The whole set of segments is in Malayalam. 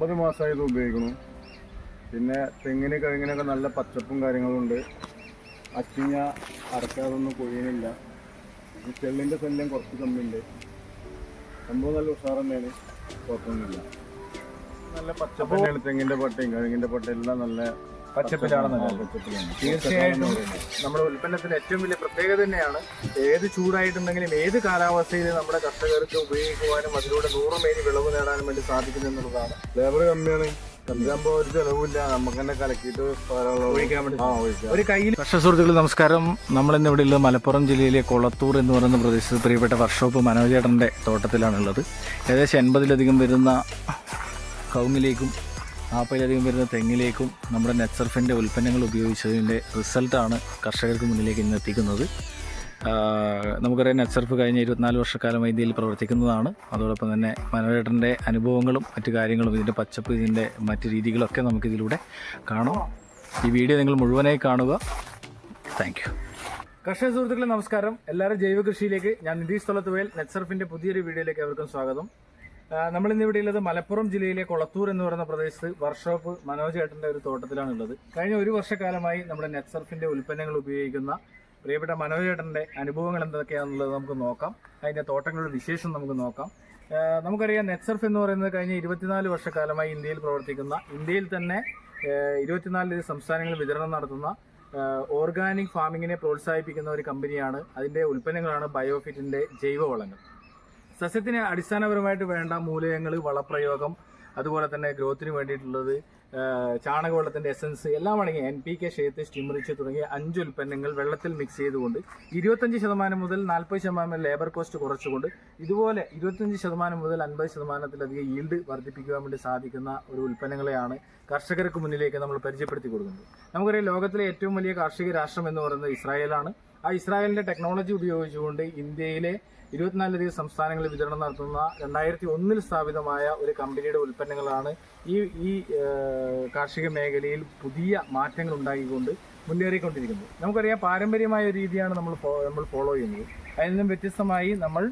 ഒമ്പത് മാസമായി ഇത് ഉപയോഗിക്കുന്നു. പിന്നെ തെങ്ങിന് കിഴങ്ങിനൊക്കെ നല്ല പച്ചപ്പും കാര്യങ്ങളുണ്ട് അച്ചിങ്ങ അടക്കാതൊന്നും കൊഴിയണില്ല ചെള്ളിന്റെ ശല്യം കുറച്ച് കമ്മിയുണ്ട്. സംഭവം നല്ല ഉഷാർ തന്നെയാണ് കുഴപ്പമൊന്നുമില്ല. നല്ല പച്ചപ്പ് തെങ്ങിന്റെ പട്ടയും കഴിഞ്ഞിന്റെ പട്ടയും എല്ലാം നല്ല പച്ചപ്പിലാണെന്നല്ലേ? തീർച്ചയായിട്ടും നമ്മുടെ ഉൽപ്പന്നത്തിന്റെ ഏറ്റവും വലിയ പ്രത്യേകത തന്നെയാണ് ഏത് ചൂടായിട്ടുണ്ടെങ്കിലും ഏത് കാലാവസ്ഥയിൽ നമ്മുടെ കർഷകർക്ക് ഉപയോഗിക്കുവാനും അതിലൂടെ നൂറ് മേനി വിളവ് നേടാനും വേണ്ടി സാധിക്കുന്നു എന്നുള്ളതാണ്. ലേബർ കമ്മിയാണ്. കമ്മിയാകുമ്പോൾ ഒരു ചിലവില്ല നമുക്ക് തന്നെ കലക്കിയിട്ട് ഒഴിക്കാൻ വേണ്ടി. ഒരു കയ്യിൽ കർഷക സുഹൃത്തുക്കൾ നമസ്കാരം. നമ്മൾ ഇന്ന് ഇവിടെ ഉള്ളത് മലപ്പുറം ജില്ലയിലെ കൊളത്തൂർ എന്ന് പറയുന്ന പ്രദേശത്ത് പ്രിയപ്പെട്ട വർഷോപ്പ് മനോജേട്ടന്റെ തോട്ടത്തിലാണുള്ളത്. ഏകദേശം എൺപതിലധികം വരുന്ന കവുങ്ങിലേക്കും നാൽപ്പതിലധികം വരുന്ന തെങ്ങിലേക്കും നമ്മുടെ നെറ്റ്സർഫിന്റെ ഉൽപ്പന്നങ്ങൾ ഉപയോഗിച്ചതിന്റെ റിസൾട്ടാണ് കർഷകർക്ക് മുന്നിലേക്ക് ഇന്ന് എത്തിക്കുന്നത്. നമുക്കറിയാം നെറ്റ്സർഫ് കഴിഞ്ഞ ഇരുപത്തിനാല് വർഷക്കാലമായി ഇന്ത്യയിൽ പ്രവർത്തിക്കുന്നതാണ്. അതോടൊപ്പം തന്നെ മനോരേട്ടന്റെ അനുഭവങ്ങളും മറ്റു കാര്യങ്ങളും ഇതിന്റെ പച്ചപ്പ് ഇതിന്റെ മറ്റ് രീതികളൊക്കെ നമുക്കിതിലൂടെ കാണാം. ഈ വീഡിയോ നിങ്ങൾ മുഴുവനായി കാണുക. താങ്ക് യു കർഷക സുഹൃത്തുക്കളെ നമസ്കാരം. എല്ലാവരും ജൈവ കൃഷിയിലേക്ക് ഞാൻ നിതീഷ് തൊലത്തുവേൽ നെറ്റ്സർഫിന്റെ പുതിയൊരു വീഡിയോയിലേക്ക് അവർക്കും സ്വാഗതം. നമ്മൾ ഇന്ന് ഇവിടെ ഉള്ളത് മലപ്പുറം ജില്ലയിലെ കൊളത്തൂർ എന്ന് പറയുന്ന പ്രദേശത്ത് വർക്ക്ഷോപ്പ് മനോജ് ഏട്ടന്റെ ഒരു തോട്ടത്തിലാണ് ഉള്ളത്. കഴിഞ്ഞ ഒരു വർഷക്കാലമായി നമ്മുടെ നെറ്റ്സർഫിന്റെ ഉൽപ്പന്നങ്ങൾ ഉപയോഗിക്കുന്ന പ്രിയപ്പെട്ട മനോജ് ഏട്ടന്റെ അനുഭവങ്ങൾ എന്തൊക്കെയാണെന്നുള്ളത് നമുക്ക് നോക്കാം. അതിന്റെ തോട്ടങ്ങളുടെ വിശേഷം നമുക്ക് നോക്കാം. നമുക്കറിയാം നെറ്റ്സർഫ് എന്ന് പറയുന്നത് കഴിഞ്ഞ ഇരുപത്തിനാല് വർഷക്കാലമായി ഇന്ത്യയിൽ പ്രവർത്തിക്കുന്ന ഇന്ത്യയിൽ തന്നെ ഇരുപത്തിനാല് സംസ്ഥാനങ്ങളിൽ വിതരണം നടത്തുന്ന ഓർഗാനിക് ഫാമിങ്ങിനെ പ്രോത്സാഹിപ്പിക്കുന്ന ഒരു കമ്പനിയാണ്. അതിന്റെ ഉൽപ്പന്നങ്ങളാണ് ബയോഫിറ്റിന്റെ ജൈവവളങ്ങൾ. സസ്യത്തിന് അടിസ്ഥാനപരമായിട്ട് വേണ്ട മൂലകങ്ങൾ വളപ്രയോഗം അതുപോലെ തന്നെ ഗ്രോത്തിന് വേണ്ടിയിട്ടുള്ളത് ചാണകവെള്ളത്തിന്റെ എസൻസ് എല്ലാം അടങ്ങിയ എൻ പി കെ ഷേത്ത് സ്റ്റിമറിച്ച് തുടങ്ങിയ അഞ്ച് ഉൽപ്പന്നങ്ങൾ വെള്ളത്തിൽ മിക്സ് ചെയ്തുകൊണ്ട് ഇരുപത്തഞ്ച് ശതമാനം മുതൽ നാൽപ്പത് ശതമാനം ലേബർ കോസ്റ്റ് കുറച്ചുകൊണ്ട് ഇതുപോലെ ഇരുപത്തഞ്ച് ശതമാനം മുതൽ അൻപത് ശതമാനത്തിലധികം ഈൽഡ് വർദ്ധിപ്പിക്കുവാൻ വേണ്ടി സാധിക്കുന്ന ഒരു ഉൽപ്പന്നങ്ങളെയാണ് കർഷകർക്ക് മുന്നിലേക്ക് നമ്മൾ പരിചയപ്പെടുത്തി കൊടുക്കുന്നത്. നമുക്കറിയാം ലോകത്തിലെ ഏറ്റവും വലിയ കാർഷിക രാഷ്ട്രം എന്ന് പറയുന്നത് ഇസ്രായേലാണ്. ആ ഇസ്രായേലിന്റെ ടെക്നോളജി ഉപയോഗിച്ചുകൊണ്ട് ഇന്ത്യയിലെ ഇരുപത്തിനാലിലധികം സംസ്ഥാനങ്ങളിൽ വിതരണം നടത്തുന്ന രണ്ടായിരത്തി ഒന്നിൽ സ്ഥാപിതമായ ഒരു കമ്പനിയുടെ ഉൽപ്പന്നങ്ങളാണ് ഈ ഈ കാർഷിക മേഖലയിൽ പുതിയ മാറ്റങ്ങൾ ഉണ്ടാക്കിക്കൊണ്ട് മുന്നേറിക്കൊണ്ടിരിക്കുന്നത്. നമുക്കറിയാം പാരമ്പര്യമായ രീതിയാണ് നമ്മൾ നമ്മൾ ഫോളോ ചെയ്യുന്നത്. അതിൽ നിന്നും വ്യത്യസ്തമായി നമ്മൾ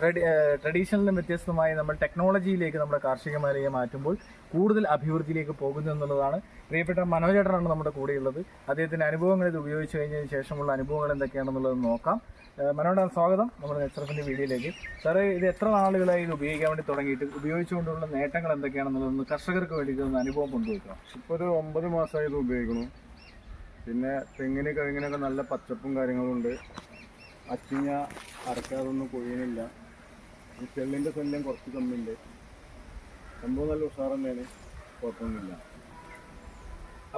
ട്രഡീഷണലിൽ നിന്നും വ്യത്യസ്തമായി നമ്മൾ ടെക്നോളജിയിലേക്ക് നമ്മുടെ കാർഷിക മേഖലയെ മാറ്റുമ്പോൾ കൂടുതൽ അഭിവൃദ്ധിയിലേക്ക് പോകുന്നു എന്നുള്ളതാണ് പ്രിയപ്പെട്ട മനോജേട്ടനാണ് നമ്മുടെ കൂടെയുള്ളത്. അദ്ദേഹത്തിന്റെ അനുഭവങ്ങൾ ഇത് ഉപയോഗിച്ച് കഴിഞ്ഞതിന് ശേഷമുള്ള അനുഭവങ്ങൾ എന്തൊക്കെയാണെന്നുള്ളത് നോക്കാം. ഏഹ് സ്വാഗതം. നമ്മുടെ നെച്ചറഫിന്റെ വീഡിയോയിലേക്ക്. സാറേ ഇത് എത്ര നാളുകളായി ഇത് ഉപയോഗിക്കാൻ വേണ്ടി തുടങ്ങിയിട്ട്? ഉപയോഗിച്ചുകൊണ്ടുള്ള നേട്ടങ്ങൾ എന്തൊക്കെയാണെന്നുള്ളത് കർഷകർക്ക് വേണ്ടിയിട്ട് ഒന്ന് അനുഭവം പങ്കുവയ്ക്കാം ഇപ്പോൾ ഒരു ഒമ്പത് മാസമായി ഇത് ഉപയോഗിക്കുന്നു. പിന്നെ തെങ്ങിന് കഴിഞ്ഞൊക്കെ നല്ല പച്ചപ്പും കാര്യങ്ങളും ഉണ്ട്. അച്ചിങ്ങ അരക്കാതൊന്നും കൊഴിയണില്ല ഈ ചെള്ളിന്റെ ശല്യം കുറച്ച് കമ്മിയുണ്ട്. സംഭവം നല്ല ഉഷാർ തന്നെയാണ് കുഴപ്പമൊന്നുമില്ല.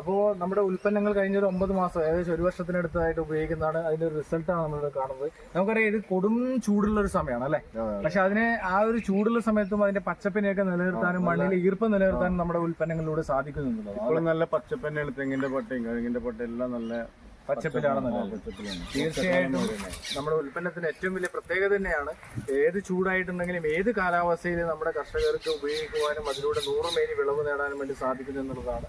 അപ്പോൾ നമ്മുടെ ഉൽപ്പന്നങ്ങൾ കഴിഞ്ഞ ഒരു ഒമ്പത് മാസം ഏകദേശം ഒരു വർഷത്തിനടുത്തായിട്ട് ഉപയോഗിക്കുന്നതാണ് അതിന്റെ ഒരു റിസൾട്ടാണ് നമ്മൾ കാണുന്നത്. നമുക്കറിയാം ഇത് കൊടും ചൂടുള്ള ഒരു സമയമാണ് അല്ലേ? പക്ഷെ അതിനെ ആ ഒരു ചൂടുള്ള സമയത്തും അതിന്റെ പച്ചപ്പിനെയൊക്കെ നിലനിർത്താനും മണ്ണിലെ ഈർപ്പം നിലനിർത്താനും നമ്മുടെ ഉൽപ്പന്നങ്ങളിലൂടെ സാധിക്കുന്നുണ്ടല്ലോ. നല്ല പച്ചപ്പന്നെ തെങ്ങിന്റെ പട്ടയും കഴുകിന്റെ പട്ടയും എല്ലാം നല്ല പച്ചപ്പിലാണെന്നല്ലേ തീർച്ചയായിട്ടും നമ്മുടെ ഉൽപ്പന്നത്തിന്റെ ഏറ്റവും വലിയ പ്രത്യേകത തന്നെയാണ് ഏത് ചൂടായിട്ടുണ്ടെങ്കിലും ഏത് കാലാവസ്ഥയിൽ നമ്മുടെ കർഷകർക്ക് ഉപയോഗിക്കുവാനും അതിലൂടെ നൂറ് മേനി വിളവ് നേടാനും വേണ്ടി സാധിക്കുന്നു എന്നുള്ളതാണ്.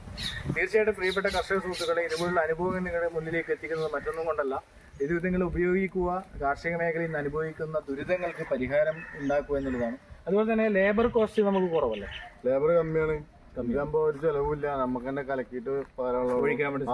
തീർച്ചയായിട്ടും പ്രിയപ്പെട്ട കർഷക സുഹൃത്തുക്കളെ ഇതുപോലുള്ള അനുഭവങ്ങൾ നിങ്ങളുടെ മുന്നിലേക്ക് എത്തിക്കുന്നത് മറ്റൊന്നും കൊണ്ടല്ല. ഇത് നിങ്ങൾ ഉപയോഗിക്കുക കാർഷിക മേഖലയിൽ നിന്ന് അനുഭവിക്കുന്ന ദുരിതങ്ങൾക്ക് പരിഹാരം ഉണ്ടാക്കുക എന്നുള്ളതാണ്. അതുപോലെ തന്നെ ലേബർ കോസ്റ്റ് നമുക്ക് കുറവല്ലേ? ലേബർ കമ്മിയാണ്. ഒരു ചിലവില്ല നമുക്ക് തന്നെ കലക്കിയിട്ട് ഒഴിക്കാൻ വേണ്ടി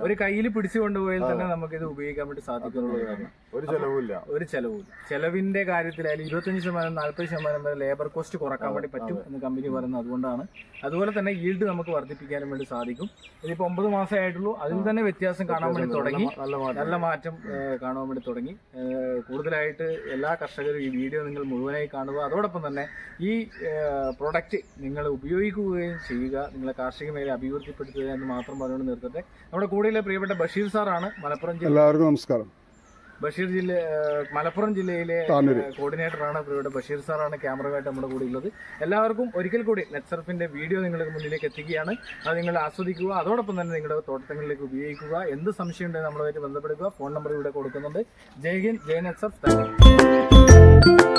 ഒരു കയ്യിൽ പിടിച്ചു കൊണ്ടുപോയാൽ തന്നെ നമുക്ക് ഇത് ഉപയോഗിക്കാൻ വേണ്ടി സാധിക്കുന്നുള്ള ഒരു ചെലവില്ല ഒരു ചെലവും ചെലവിന്റെ കാര്യത്തിലായാലും ഇരുപത്തഞ്ച് ശതമാനം നാല്പത് ശതമാനം വരെ ലേബർ കോസ്റ്റ് കുറയ്ക്കാൻ വേണ്ടി പറ്റും എന്ന് കമ്പനി പറയുന്നത് അതുകൊണ്ടാണ്. അതുപോലെ തന്നെ ഈൽഡ് നമുക്ക് വർദ്ധിപ്പിക്കാനും വേണ്ടി സാധിക്കും. ഇതിപ്പോ ഒമ്പത് മാസമേ ആയിട്ടുള്ളൂ. അതിൽ തന്നെ വ്യത്യാസം കാണാൻ വേണ്ടി തുടങ്ങി. നല്ല മാറ്റം നല്ല മാറ്റം. ഏഹ്, കാണാൻ വേണ്ടി തുടങ്ങി. ഏഹ്, കൂടുതലായിട്ട് എല്ലാ കർഷകരും ഈ വീഡിയോ നിങ്ങൾ മുഴുവനായി കാണുക അതോടൊപ്പം തന്നെ ഈ പ്രൊഡക്റ്റ് നിങ്ങൾ ഉപയോഗിക്കുകയും ചെയ്യുക നിങ്ങളെ കാർഷിക മേഖല അഭിവൃദ്ധിപ്പെടുത്തുക എന്ന് മാത്രം പറഞ്ഞുകൊണ്ട് നിർത്തട്ടെ. നമ്മുടെ കൂടെയുള്ള പ്രിയപ്പെട്ട ബഷീർ സാറാണ് മലപ്പുറം ജില്ല എല്ലാവർക്കും നമസ്കാരം. ബഷീർ ജില്ല മലപ്പുറം ജില്ലയിലെ. കോർഡിനേറ്ററാണ് പ്രിയപ്പെട്ട ബഷീർ സാറാണ് ക്യാമറമായിട്ട് നമ്മുടെ കൂടെ ഉള്ളത്. എല്ലാവർക്കും ഒരിക്കൽ കൂടി നെറ്റ്സർഫിന്റെ വീഡിയോ നിങ്ങളുടെ മുന്നിലേക്ക് എത്തിക്കുകയാണ് അത് നിങ്ങൾ ആസ്വദിക്കുക അതോടൊപ്പം തന്നെ നിങ്ങളുടെ തോട്ടങ്ങളിലേക്ക് ഉപയോഗിക്കുക. എന്ത് സംശയം ഉണ്ടെങ്കിൽ നമ്മളുമായിട്ട് ബന്ധപ്പെടുക. ഫോൺ നമ്പർ ഇവിടെ കൊടുക്കുന്നുണ്ട്. Jai Hind Jai Netsurf. Thank you.